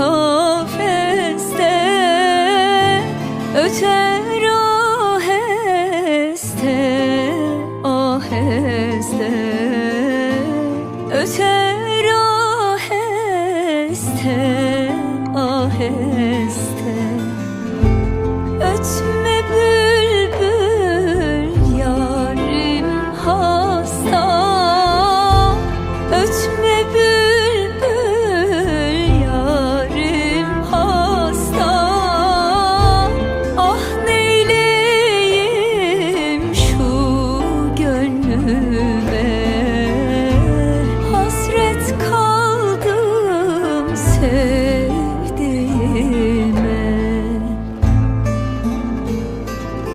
kafeste öter aheste aheste. Öter aheste aheste.